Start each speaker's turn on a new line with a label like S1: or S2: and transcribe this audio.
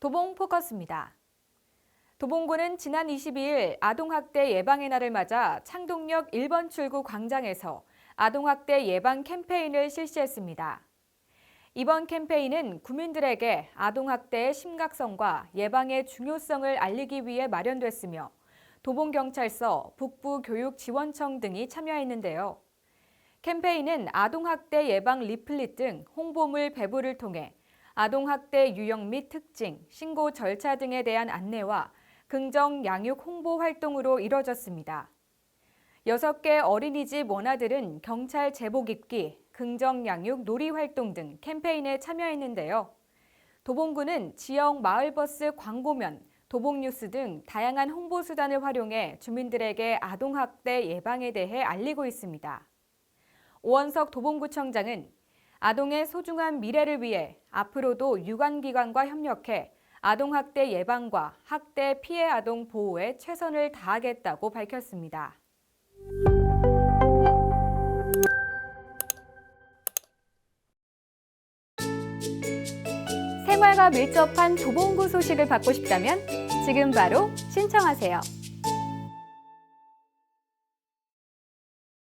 S1: 도봉 포커스입니다. 도봉구는 지난 22일 아동학대 예방의 날을 맞아 창동역 1번 출구 광장에서 아동학대 예방 캠페인을 실시했습니다. 이번 캠페인은 구민들에게 아동학대의 심각성과 예방의 중요성을 알리기 위해 마련됐으며 도봉경찰서, 북부교육지원청 등이 참여했는데요. 캠페인은 아동학대 예방 리플릿 등 홍보물 배부를 통해 아동학대 유형 및 특징, 신고 절차 등에 대한 안내와 긍정 양육 홍보 활동으로 이뤄졌습니다. 6개 어린이집 원아들은 경찰 제복 입기, 긍정 양육 놀이 활동 등 캠페인에 참여했는데요. 도봉구는 지역 마을버스 광고면, 도봉뉴스 등 다양한 홍보 수단을 활용해 주민들에게 아동학대 예방에 대해 알리고 있습니다. 오원석 도봉구청장은 아동의 소중한 미래를 위해 앞으로도 유관기관과 협력해 아동학대 예방과 학대 피해 아동 보호에 최선을 다하겠다고 밝혔습니다. 생활과 밀접한 도봉구 소식을 받고 싶다면 지금 바로 신청하세요.